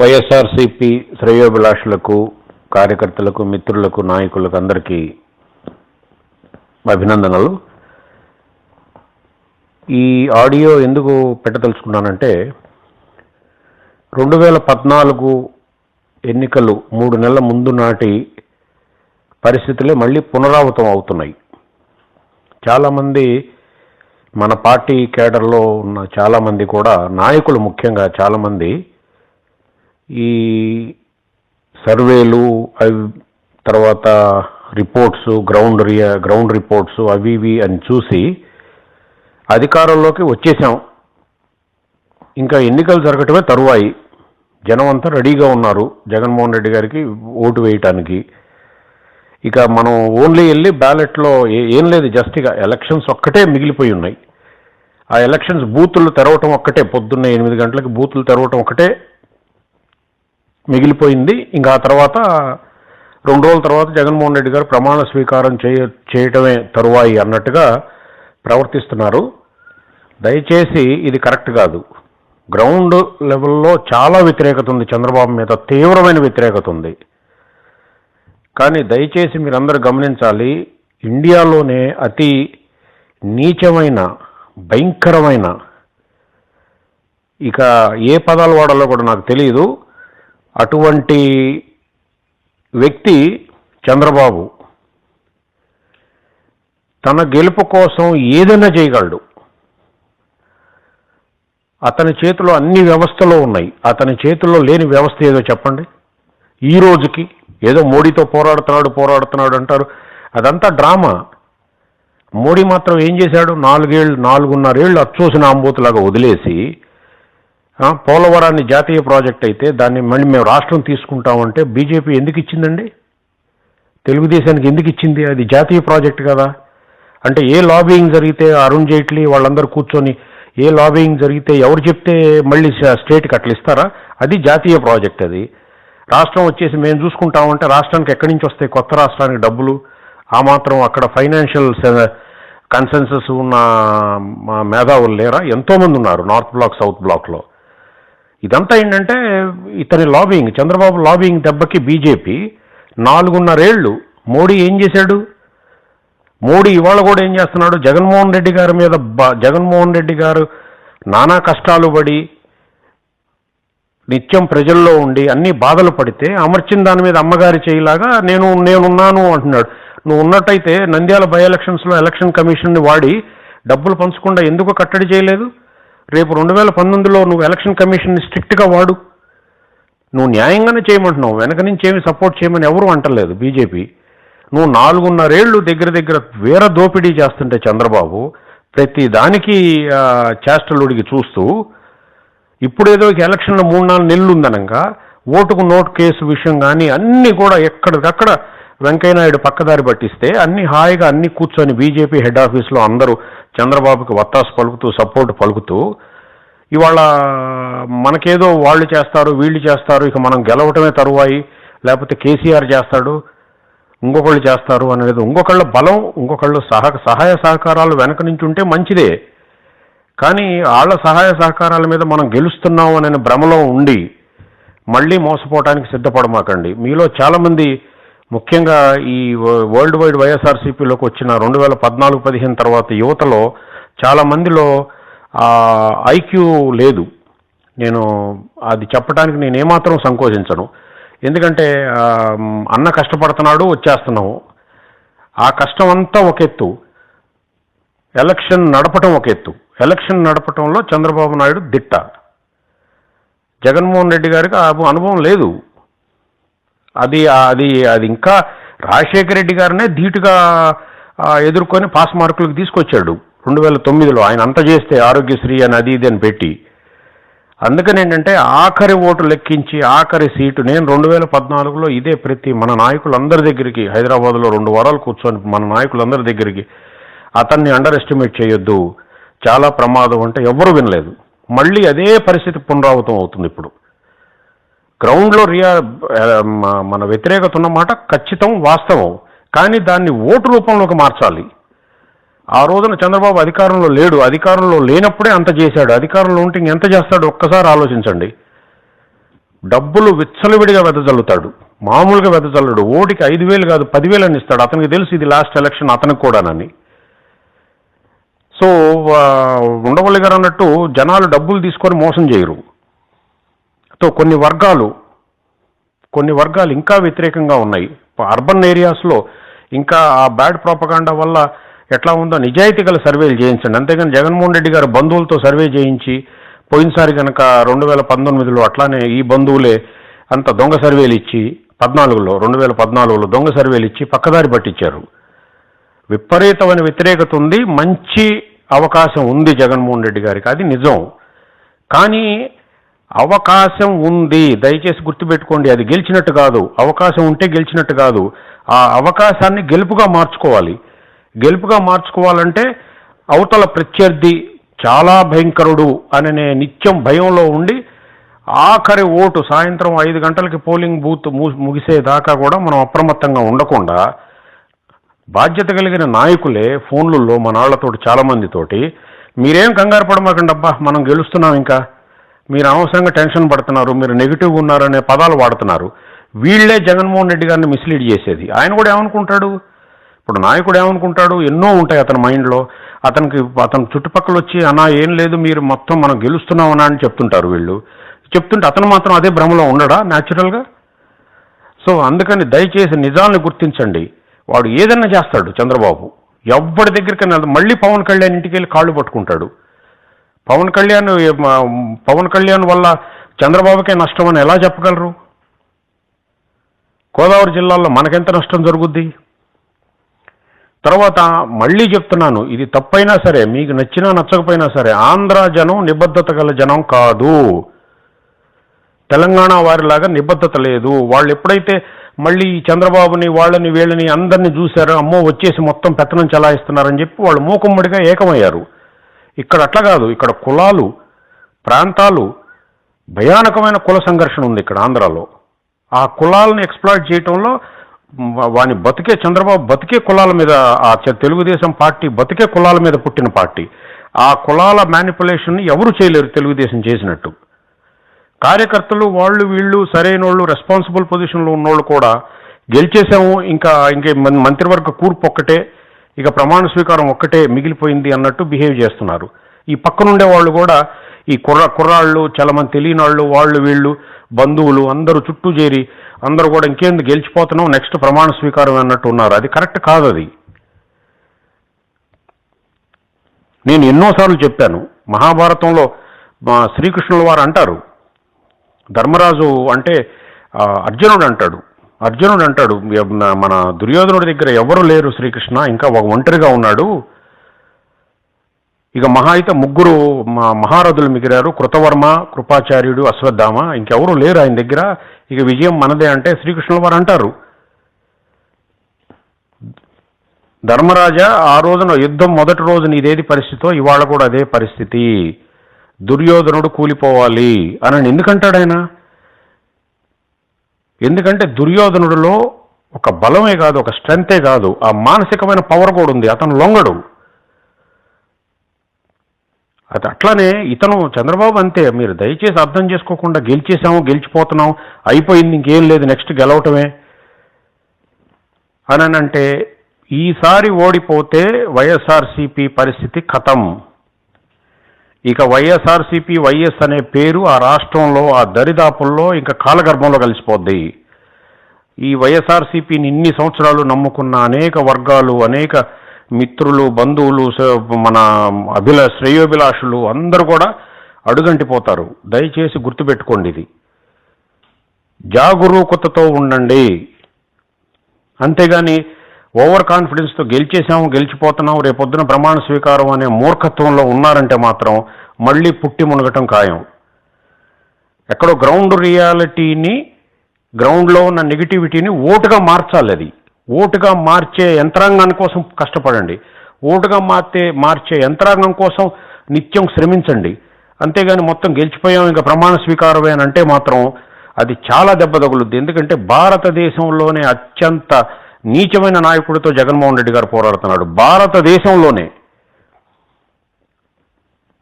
వైఎస్ఆర్సిపి శ్రేయోభిలాషులకు కార్యకర్తలకు మిత్రులకు నాయకులకు అందరికీ అభినందనలు. ఈ ఆడియో ఎందుకు పెట్టదలుచుకున్నానంటే రెండు వేల పద్నాలుగు ఎన్నికలు మూడు నెలల ముందు నాటి పరిస్థితులే మళ్ళీ పునరావృతం అవుతున్నాయి. చాలామంది మన పార్టీ కేడర్లో ఉన్న చాలామంది కూడా నాయకులు ముఖ్యంగా చాలామంది ఈ సర్వేలు అవి తర్వాత రిపోర్ట్స్ గ్రౌండ్ రియా గ్రౌండ్ రిపోర్ట్స్ అవి ఇవి అని చూసి అధికారంలోకి వచ్చేసాం. ఇంకా ఎన్నికలు జరగటమే తరువాయి. జనం అంతా రెడీగా ఉన్నారు. జగన్మోహన్ రెడ్డి గారికి ఓటు వేయటానికి. ఇక మనం ఓన్లీ వెళ్ళి బ్యాలెట్లో ఏ- ఏం లేదు జస్ట్ ఇక ఎలక్షన్స్ ఒక్కటే మిగిలిపోయి ఉన్నాయి. ఆ ఎలక్షన్స్ బూతులు తెరవటం ఒక్కటే పొద్దున్న ఎనిమిది గంటలకు బూతులు తెరవటం ఒకటే మిగిలిపోయింది. ఇంకా ఆ తర్వాత రెండు రోజుల తర్వాత జగన్మోహన్ రెడ్డి గారు ప్రమాణ స్వీకారం చేయ చేయటమే తరువాయి అన్నట్టుగా ప్రవర్తిస్తున్నారు. దయచేసి ఇది కరెక్ట్ కాదు. గ్రౌండ్ లెవెల్లో చాలా వ్యతిరేకత ఉంది చంద్రబాబు మీద తీవ్రమైన వ్యతిరేకత ఉంది. కానీ దయచేసి మీరందరూ గమనించాలి ఇండియాలోనే అతి నీచమైన భయంకరమైన ఇక ఏ పదాలు వాడాలో కూడా నాకు తెలియదు అటువంటి వ్యక్తి చంద్రబాబు తన గెలుపు కోసం ఏదైనా చేయగలడు. అతని చేతిలో అన్ని వ్యవస్థలు ఉన్నాయి. అతని చేతిలో లేని వ్యవస్థ ఏదో చెప్పండి. ఈ రోజుకి ఏదో మోడీతో పోరాడుతున్నాడు పోరాడుతున్నాడు అంటారు. అదంతా డ్రామా. మోడీ మాత్రం ఏం చేశాడు? నాలుగేళ్ళు నాలుగున్నరేళ్ళు అచ్చోసిన ఆంబోతులాగా వదిలేసి పోలవరాన్ని జాతీయ ప్రాజెక్ట్ అయితే దాన్ని మళ్ళీ మేము రాష్ట్రం తీసుకుంటామంటే బీజేపీ ఎందుకు ఇచ్చిందండి? తెలుగుదేశానికి ఎందుకు ఇచ్చింది? అది జాతీయ ప్రాజెక్ట్ కదా. అంటే ఏ లాబింగ్ జరిగితే అరుణ్ జైట్లీ వాళ్ళందరూ కూర్చొని ఏ లాబింగ్ జరిగితే ఎవరు చెప్తే మళ్ళీ స్టేట్కి అట్లా ఇస్తారా? అది జాతీయ ప్రాజెక్ట్ అది. రాష్ట్రం వచ్చేసి మేము చూసుకుంటామంటే రాష్ట్రానికి ఎక్కడి నుంచి వస్తాయి కొత్త రాష్ట్రానికి డబ్బులు? ఆ మాత్రం అక్కడ ఫైనాన్షియల్ కన్సెన్సస్ ఉన్న మా మేధావులు లేరా? ఎంతోమంది ఉన్నారు నార్త్ బ్లాక్ సౌత్ బ్లాక్లో. ఇదంతా ఏంటంటే ఇతని లాబింగ్ చంద్రబాబు లాబింగ్ దెబ్బకి బీజేపీ నాలుగున్నరేళ్ళు మోడీ ఏం చేశాడు? మోడీ ఇవాళ కూడా ఏం చేస్తున్నాడు? జగన్మోహన్ రెడ్డి గారి మీద బ- జగన్మోహన్ రెడ్డి గారు నానా కష్టాలు పడి నిత్యం ప్రజల్లో ఉండి అన్ని బాధలు పడితే అమర్చిన దాని మీద అమ్మగారి చేయలాగా నేను నేనున్నాను అంటున్నాడు. నువ్వు ఉన్నట్టయితే నంద్యాల బై ఎలక్షన్స్లో ఎలక్షన్ కమిషన్ని వాడి డబ్బులు పంచకుండా ఎందుకు కట్టడి చేయలేదు? రేపు రెండు వేల పంతొమ్మిదిలో నువ్వు ఎలక్షన్ కమిషన్ని స్ట్రిక్ట్గా వాడు. నువ్వు న్యాయంగానే చేయమంటున్నావు. వెనక నుంచి ఏమి సపోర్ట్ చేయమని ఎవరు అంటలేదు బీజేపీ. నువ్వు నాలుగున్నరేళ్ళు దగ్గర దగ్గర వేర దోపిడీ చేస్తుంటే చంద్రబాబు ప్రతి దానికి చేష్టలుడికి చూస్తూ ఇప్పుడేదో ఇక ఎలక్షన్లో మూడు నాలుగు నెలలు ఉందనగా ఓటుకు నోటు కేసు విషయం కానీ అన్నీ కూడా ఎక్కడికక్కడ వెంకయ్యనాయుడు పక్కదారి పట్టిస్తే అన్ని హాయిగా అన్ని కూర్చొని బీజేపీ హెడ్ ఆఫీస్లో అందరూ చంద్రబాబుకి వత్తాసు పలుకుతూ సపోర్ట్ పలుకుతూ ఇవాళ మనకేదో వాళ్ళు చేస్తారు వీళ్ళు చేస్తారు ఇక మనం గెలవటమే తరువాయి లేకపోతే కేసీఆర్ చేస్తాడు ఇంకొకళ్ళు చేస్తారు అనేది. ఇంకొకళ్ళ బలం ఇంకొకళ్ళు సహ సహాయ సహకారాలు వెనక నుంచి ఉంటే మంచిదే. కానీ వాళ్ళ సహాయ సహకారాల మీద మనం గెలుస్తున్నాం అనే భ్రమలో ఉండి మళ్ళీ మోసపోవటానికి సిద్ధపడమాకండి. మీలో చాలామంది ముఖ్యంగా ఈ వరల్డ్ వైడ్ వైఎస్ఆర్సీపీలోకి వచ్చిన రెండు వేల పద్నాలుగు పదిహేను తర్వాత యువతలో చాలా మందిలో ఐక్యూ లేదు. నేను అది చెప్పడానికి నేను ఏమాత్రం సంకోచించను. ఎందుకంటే అన్న కష్టపడుతున్నాడు వచ్చేస్తున్నాము ఆ కష్టం అంతా ఒక ఎత్తు. ఎలక్షన్ నడపటం ఒక ఎత్తు. ఎలక్షన్ నడపటంలో చంద్రబాబు నాయుడు దిట్ట. జగన్మోహన్ రెడ్డి గారికి ఆ అనుభవం లేదు. అది అది అది ఇంకా రాజశేఖర రెడ్డి గారినే ధీటుగా ఎదుర్కొని పాస్ మార్కులకు తీసుకొచ్చాడు. రెండు వేల తొమ్మిదిలో ఆయన అంత చేస్తే ఆరోగ్యశ్రీ అని అది ఇది అని పెట్టి. అందుకని ఏంటంటే ఆఖరి ఓటు లెక్కించి ఆఖరి సీటు నేను రెండు వేల పద్నాలుగులో ఇదే ప్రతి మన నాయకులందరి దగ్గరికి హైదరాబాద్లో రెండు వారాలు కూర్చొని మన నాయకులందరి దగ్గరికి అతన్ని అండర్ ఎస్టిమేట్ చేయొద్దు. చాలా ప్రమాదం అంటే ఎవరు వినలేదు. మళ్ళీ అదే పరిస్థితి పునరావృతం అవుతుంది ఇప్పుడు. గ్రౌండ్లో రియా మన వ్యతిరేకత ఉన్నమాట ఖచ్చితం వాస్తవం. కానీ దాన్ని ఓటు రూపంలోకి మార్చాలి. ఆ రోజున చంద్రబాబు అధికారంలో లేడు. అధికారంలో లేనప్పుడే అంత చేశాడు. అధికారంలో ఉంటే ఇంకెంత చేస్తాడు? ఒక్కసారి ఆలోచించండి. డబ్బులు విచ్చలవిడిగా వెదజల్లుతాడు. మామూలుగా వెదజల్లడు. ఓటికి ఐదు వేలు కాదు పదివేలు అని ఇస్తాడు. అతనికి తెలుసు ఇది లాస్ట్ ఎలక్షన్ అతనికి కూడానని. సో ఉండవల్లి గారు అన్నట్టు జనాలు డబ్బులు తీసుకొని మోసం చేయరు. తో కొన్ని వర్గాలు కొన్ని వర్గాలు ఇంకా వ్యతిరేకంగా ఉన్నాయి. అర్బన్ ఏరియాస్లో ఇంకా ఆ బ్యాడ్ ప్రోపగాండా వల్ల ఎట్లా ఉందో నిజాయితీ గల సర్వేలు చేయించండి. అంతేగాని జగన్మోహన్ రెడ్డి గారు బంధువులతో సర్వే చేయించి పోయినసారి కనుక రెండు వేల పంతొమ్మిదిలో అట్లానే ఈ బంధువులే అంత దొంగ సర్వేలు ఇచ్చి పద్నాలుగులో రెండు వేల పద్నాలుగులో దొంగ సర్వేలు ఇచ్చి పక్కదారి పట్టించారు. విపరీతమైన వ్యతిరేకత ఉంది. మంచి అవకాశం ఉంది జగన్మోహన్ రెడ్డి గారికి. అది నిజం. కానీ అవకాశం ఉంది. దయచేసి గుర్తుపెట్టుకోండి అది గెలిచినట్టు కాదు. అవకాశం ఉంటే గెలిచినట్టు కాదు. ఆ అవకాశాన్ని గెలుపుగా మార్చుకోవాలి. గెలుపుగా మార్చుకోవాలంటే అవతల ప్రత్యర్థి చాలా భయంకరుడు అనే నిత్యం భయంలో ఉండి ఆఖరి ఓటు సాయంత్రం ఐదు గంటలకి పోలింగ్ బూత్ ముగిసేదాకా కూడా మనం అప్రమత్తంగా ఉండకుండా బాధ్యత కలిగిన నాయకులే ఫోన్లలో మన వాళ్ళతోటి చాలామందితోటి మీరేం కంగారు పడమాకండి అబ్బా మనం గెలుస్తున్నాం ఇంకా. మీరు అనవసరంగా టెన్షన్ పడుతున్నారు మీరు నెగిటివ్ ఉన్నారనే పదాలు వాడుతున్నారు. వీళ్ళే జగన్మోహన్ రెడ్డి గారిని మిస్లీడ్ చేసేది. ఆయన కూడా ఏమనుకుంటాడు? ఇప్పుడు నాయకుడు ఏమనుకుంటాడు? ఎన్నో ఉంటాయి అతని మైండ్లో. అతనికి అతని చుట్టుపక్కల వచ్చి అన్నా ఏం లేదు మీరు మొత్తం మనం గెలుస్తున్నామన్నా అని చెప్తుంటారు వీళ్ళు. చెప్తుంటే అతను మాత్రం అదే భ్రమలో ఉండడా న్యాచురల్గా? సో అందుకని దయచేసి నిజాలను గుర్తించండి. వాడు ఏదన్నా చేస్తాడు చంద్రబాబు. ఎవ్వడి దగ్గరికి మళ్ళీ పవన్ కళ్యాణ్ ఇంటికి వెళ్ళి కాళ్ళు పట్టుకుంటాడు. పవన్ కళ్యాణ్ పవన్ కళ్యాణ్ వల్ల చంద్రబాబుకే నష్టం అని ఎలా చెప్పగలరు? గోదావరి జిల్లాలో మనకెంత నష్టం జరుగుద్ది? తర్వాత మళ్ళీ చెప్తున్నాను ఇది తప్పైనా సరే మీకు నచ్చినా నచ్చకపోయినా సరే ఆంధ్ర జనం నిబద్ధత గల జనం కాదు. తెలంగాణ వారిలాగా నిబద్ధత లేదు. వాళ్ళు ఎప్పుడైతే మళ్ళీ చంద్రబాబుని వాళ్ళని వీళ్ళని అందరిని చూశారో అమ్మో వచ్చేసి మొత్తం పెత్తనం చలాయిస్తున్నారని చెప్పి వాళ్ళు మూకుమ్మడిగా ఏకమయ్యారు. ఇక్కడ అట్లా కాదు. ఇక్కడ కులాలు ప్రాంతాలు భయానకమైన కుల సంఘర్షణ ఉంది ఇక్కడ ఆంధ్రాలో. ఆ కులాలను ఎక్స్ప్లాయిట్ చేయటంలో వాని బతికే చంద్రబాబు బతికే కులాల మీద ఆ తెలుగుదేశం పార్టీ బతికే కులాల మీద పుట్టిన పార్టీ. ఆ కులాల మ్యానిపులేషన్ ఎవరు చేయలేరు తెలుగుదేశం చేసినట్టు. కార్యకర్తలు వాళ్ళు వీళ్ళు సరైన వాళ్ళు రెస్పాన్సిబుల్ పొజిషన్లో ఉన్నోళ్ళు కూడా గెలిచేసాము ఇంకా ఇంకే మంత్రివర్గ కూర్పు ఒక్కటే. ఇక ప్రమాణ స్వీకారం ఒక్కటే మిగిలిపోయింది అన్నట్టు బిహేవ్ చేస్తున్నారు. ఈ పక్కనుండే వాళ్ళు కూడా ఈ కుర్ర కుర్రాళ్ళు చాలామంది తెలియని వాళ్ళు వాళ్ళు వీళ్ళు బంధువులు అందరూ చుట్టూ చేరి అందరూ కూడా ఇంకేంది గెలిచిపోతున్నాం నెక్స్ట్ ప్రమాణ స్వీకారం అన్నట్టు ఉన్నారు. అది కరెక్ట్ కాదు అది. నేను ఎన్నోసార్లు చెప్పాను మహాభారతంలో మా శ్రీకృష్ణుల వారు అంటారు ధర్మరాజు అంటే అర్జునుడు అంటాడు అర్జునుడు అంటాడు మన దుర్యోధనుడి దగ్గర ఎవరు లేరు శ్రీకృష్ణ ఇంకా ఒక ఒంటరిగా ఉన్నాడు. ఇక మహా అయితే ముగ్గురు మహారథులు మిగిలారు కృతవర్మ కృపాచార్యుడు అశ్వత్థామ ఇంకెవరు లేరు ఆయన దగ్గర. ఇక విజయం మనదే అంటే శ్రీకృష్ణుల వారు అంటారు. ధర్మరాజా ఆ రోజున యుద్ధం మొదటి రోజున ఇదేది పరిస్థితో ఇవాళ కూడా అదే పరిస్థితి. దుర్యోధనుడు కూలిపోవాలి అని ఎందుకంటాడు ఆయన? ఎందుకంటే దుర్యోధనుడిలో ఒక బలమే కాదు ఒక స్ట్రెంతే కాదు. ఆ మానసికమైన పవర్ కూడా ఉంది. అతను లొంగడు. అది అట్లానే ఇతను చంద్రబాబు అంతే. మీరు దయచేసి అర్థం చేసుకోకుండా గెలిచేసాము గెలిచిపోతున్నాం అయిపోయింది ఇంకేం లేదు నెక్స్ట్ గెలవటమే. అని అంటే ఈసారి ఓడిపోతే వైఎస్ఆర్సీపీ పరిస్థితి ఖతం ఇక వైఎస్ఆర్సీపీ వైఎస్ అనే పేరు ఆ రాష్ట్రంలో ఆ దరిదాపుల్లో ఇంకా కాలగర్భంలో కలిసిపోద్ది. ఈ వైఎస్ఆర్సీపీని ఇన్ని సంవత్సరాలు నమ్ముకున్న అనేక వర్గాలు అనేక మిత్రులు బంధువులు మన అభిల శ్రేయోభిలాషులు అందరూ కూడా అడుగంటిపోతారు. దయచేసి గుర్తుపెట్టుకోండి ఇది. జాగరూకతతో ఉండండి. అంతేగాని ఓవర్ కాన్ఫిడెన్స్తో గెలిచేసాము గెలిచిపోతున్నాం రేపొద్దున ప్రమాణ స్వీకారం అనే మూర్ఖత్వంలో ఉన్నారంటే మాత్రం మళ్ళీ పుట్టి మునగటం ఖాయం. ఎక్కడో గ్రౌండ్ రియాలిటీని గ్రౌండ్లో ఉన్న నెగిటివిటీని ఓటుగా మార్చాలి అది. ఓటుగా మార్చే యంత్రాంగం కోసం కష్టపడండి. ఓటుగా మార్చే మార్చే యంత్రాంగం కోసం నిత్యం శ్రమించండి. అంతేగాని మొత్తం గెలిచిపోయాం ఇంకా ప్రమాణ స్వీకారమే అని అంటే మాత్రం అది చాలా దెబ్బ తగులుద్ది. ఎందుకంటే భారతదేశంలోనే అత్యంత నీచమైన నాయకుడితో జగన్మోహన్ రెడ్డి గారు పోరాడుతున్నాడు. భారతదేశంలోనే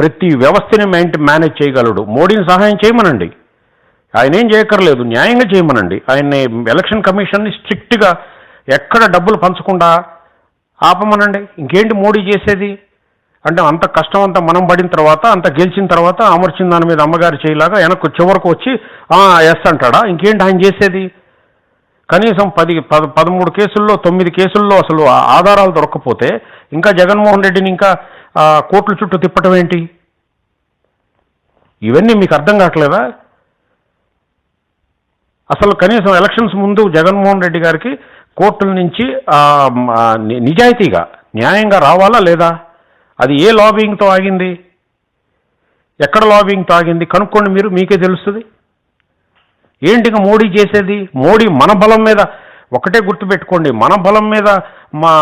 ప్రతి వ్యవస్థని మేనేజ్ చేయగలడు. మోడీని సహాయం చేయమనండి. ఆయన ఏం చేయక్కర్లేదు న్యాయంగా చేయమనండి. ఆయన్ని ఎలక్షన్ కమిషన్ని స్ట్రిక్ట్గా ఎక్కడ డబ్బులు పంచకుండా ఆపమనండి. ఇంకేంటి మోడీ చేసేది? అంటే అంత కష్టం అంతా మనం పడిన తర్వాత అంత గెలిచిన తర్వాత అమర్చిన దాని మీద అమ్మగారు చేయలాగా వెనక్కి చివరకు వచ్చి ఎస్ అంటాడా? ఇంకేంటి ఆయన చేసేది? కనీసం పది పద పదమూడు కేసుల్లో తొమ్మిది కేసుల్లో అసలు ఆ ఆధారాలు దొరకకపోతే ఇంకా జగన్మోహన్ రెడ్డిని ఇంకా కోట్ల చుట్టూ తిప్పటం ఏంటి? ఇవన్నీ మీకు అర్థం కావట్లేదా? అసలు కనీసం ఎలక్షన్స్ ముందు జగన్మోహన్ రెడ్డి గారికి కోర్టుల నుంచి నిజాయితీగా న్యాయంగా రావాలా లేదా? అది ఏ లాబింగ్తో ఆగింది? ఎక్కడ లాబింగ్తో ఆగింది? కనుక్కోండి మీరు మీకే తెలుస్తుంది. ఏంటిగా మోడీ చేసేది? మోడీ మన బలం మీద ఒకటే గుర్తుపెట్టుకోండి మన బలం మీద మా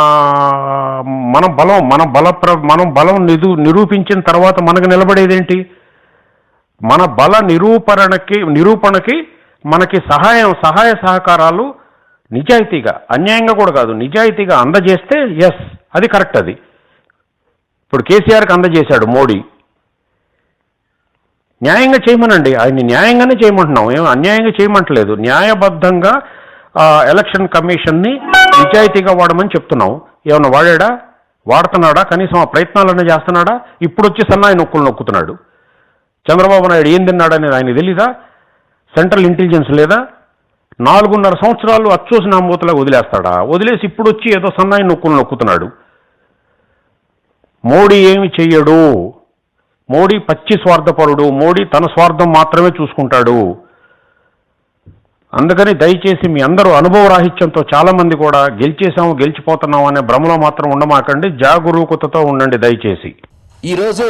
మన బలం మన బల ప్ర- మనం బలం నిదు నిరూపించిన తర్వాత మనకు నిలబడేదేంటి? మన బల నిరూపణకి నిరూపణకి మనకి సహాయం సహాయ సహకారాలు నిజాయితీగా అన్యాయంగా కూడా కాదు నిజాయితీగా అందజేస్తే ఎస్ అది కరెక్ట్ అది. ఇప్పుడు కేసీఆర్కి అందజేశాడు మోడీ. న్యాయంగా చేయమనండి. ఆయన్ని న్యాయంగానే చేయమంటున్నాం. ఏం అన్యాయంగా చేయమంటలేదు. న్యాయబద్ధంగా ఎలక్షన్ కమిషన్ని నిజాయితీగా వాడమని చెప్తున్నాం. ఏమన్నా వాడాడా? వాడుతున్నాడా? కనీసం ఆ ప్రయత్నాలన్నీ చేస్తున్నాడా? ఇప్పుడు వచ్చి సన్నాయి నొక్కులు నొక్కుతున్నాడు. చంద్రబాబు నాయుడు ఏం తిన్నాడనేది ఆయన తెలీదా? సెంట్రల్ ఇంటెలిజెన్స్ లేదా? నాలుగున్నర సంవత్సరాలు అచ్చూసిన అమ్మూతలా వదిలేస్తాడా? వదిలేసి ఇప్పుడు వచ్చి ఏదో సన్నాయి నొక్కులు నొక్కుతున్నాడు. మోడీ ఏమి చెయ్యడు? మోడీ పచ్చి స్వార్థపరుడు మోడీ తన స్వార్థం మాత్రమే చూసుకుంటాడు. అందుకని దయచేసి మీ అందరూ అనుభవ రాహిత్యంతో చాలామంది కూడా గెలిచేసాము గెలిచిపోతున్నాం అనే భ్రమలో మాత్రం ఉండమాకండి. జాగరూకతతో ఉండండి దయచేసి. ఈరోజు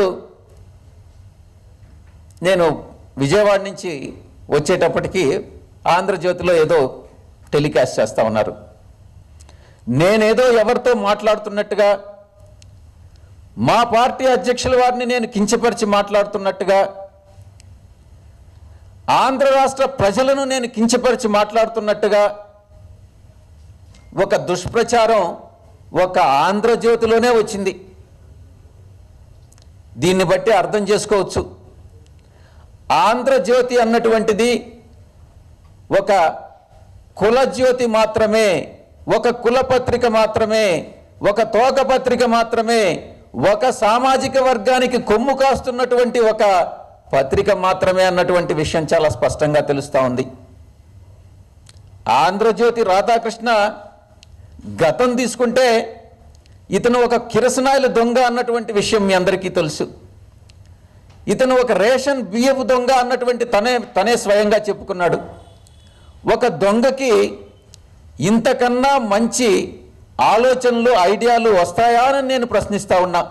నేను విజయవాడ నుంచి వచ్చేటప్పటికి ఆంధ్రజ్యోతిలో ఏదో టెలికాస్ట్ చేస్తా ఉన్నారు. నేనేదో ఎవరితో మాట్లాడుతున్నట్టుగా మా పార్టీ అధ్యక్షుల వారిని నేను కించపరిచి మాట్లాడుతున్నట్టుగా ఆంధ్ర రాష్ట్ర ప్రజలను నేను కించపరిచి మాట్లాడుతున్నట్టుగా ఒక దుష్ప్రచారం ఒక ఆంధ్రజ్యోతిలోనే వచ్చింది. దీన్ని బట్టి అర్థం చేసుకోవచ్చు. ఆంధ్రజ్యోతి అన్నటువంటిది ఒక కులజ్యోతి మాత్రమే ఒక కులపత్రిక మాత్రమే ఒక తోకపత్రిక మాత్రమే ఒక సామాజిక వర్గానికి కొమ్ము కాస్తున్నటువంటి ఒక పత్రిక మాత్రమే అన్నటువంటి విషయం చాలా స్పష్టంగా తెలుస్తూ ఉంది. ఆంధ్రజ్యోతి రాధాకృష్ణ గతం తీసుకుంటే ఇతను ఒక కిరసనాయిల దొంగ అన్నటువంటి విషయం మీ అందరికీ తెలుసు. ఇతను ఒక రేషన్ బియ్యపు దొంగ అన్నటువంటి తనే తనే స్వయంగా చెప్పుకున్నాడు. ఒక దొంగకి ఇంతకన్నా మంచి ఆలోచనలు ఐడియాలు వస్తాయా అని నేను ప్రశ్నిస్తా ఉన్నా.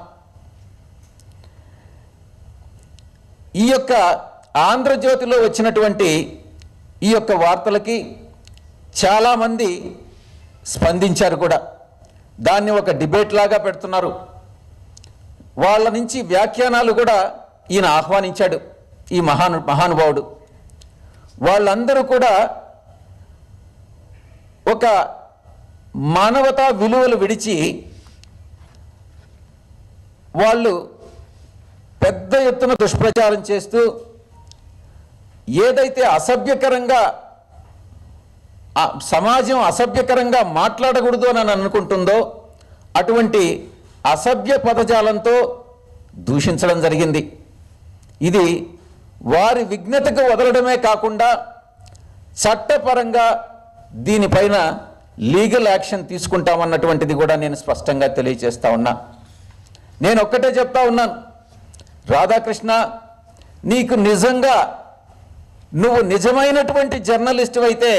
ఈ యొక్క ఆంధ్రజ్యోతిలో వచ్చినటువంటి ఈ యొక్క వార్తలకి చాలామంది స్పందించారు కూడా. దాన్ని ఒక డిబేట్ లాగా పెడుతున్నారు. వాళ్ళ నుంచి వ్యాఖ్యానాలు కూడా ఈయన ఆహ్వానించాడు. ఈ మహాను మహానుభావుడు. వాళ్ళందరూ కూడా ఒక మానవతా విలువలు విడిచి వాళ్ళు పెద్ద ఎత్తున దుష్ప్రచారం చేస్తూ ఏదైతే అసభ్యకరంగా సమాజం అసభ్యకరంగా మాట్లాడకూడదు అని అనుకుంటుందో అటువంటి అసభ్య పదజాలంతో దూషించడం జరిగింది. ఇది వారి విఘ్నతకు వదలడమే కాకుండా చట్టపరంగా దీనిపైన లీగల్ యాక్షన్ తీసుకుంటామన్నటువంటిది కూడా నేను స్పష్టంగా తెలియజేస్తా ఉన్నా. నేను ఒక్కటే చెప్తా ఉన్నాను. రాధాకృష్ణ నీకు నిజంగా నువ్వు నిజమైనటువంటి జర్నలిస్ట్ అయితే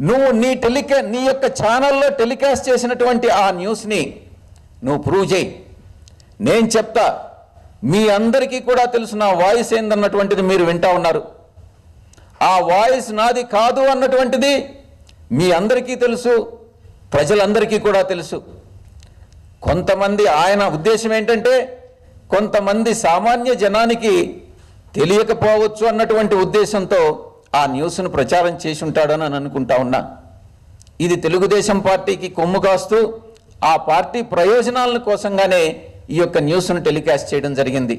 నువ్వు నీ టెలికా నీ యొక్క ఛానల్లో టెలికాస్ట్ చేసినటువంటి ఆ న్యూస్ని నువ్వు ప్రూవ్ చేయి. నేను చెప్తా మీ అందరికీ కూడా తెలుసు నా వాయిస్ ఏందన్నటువంటిది మీరు వింటా ఉన్నారు. ఆ వాయిస్ నాది కాదు అన్నటువంటిది మీ అందరికీ తెలుసు ప్రజలందరికీ కూడా తెలుసు. కొంతమంది ఆయన ఉద్దేశం ఏంటంటే కొంతమంది సామాన్య జనానికి తెలియకపోవచ్చు అన్నటువంటి ఉద్దేశంతో ఆ న్యూస్ను ప్రచారం చేసి ఉంటాడని అని అనుకుంటా ఉన్నా. ఇది తెలుగుదేశం పార్టీకి కొమ్ము కాస్తూ ఆ పార్టీ ప్రయోజనాలను కోసంగానే ఈ యొక్క న్యూస్ను టెలికాస్ట్ చేయడం జరిగింది.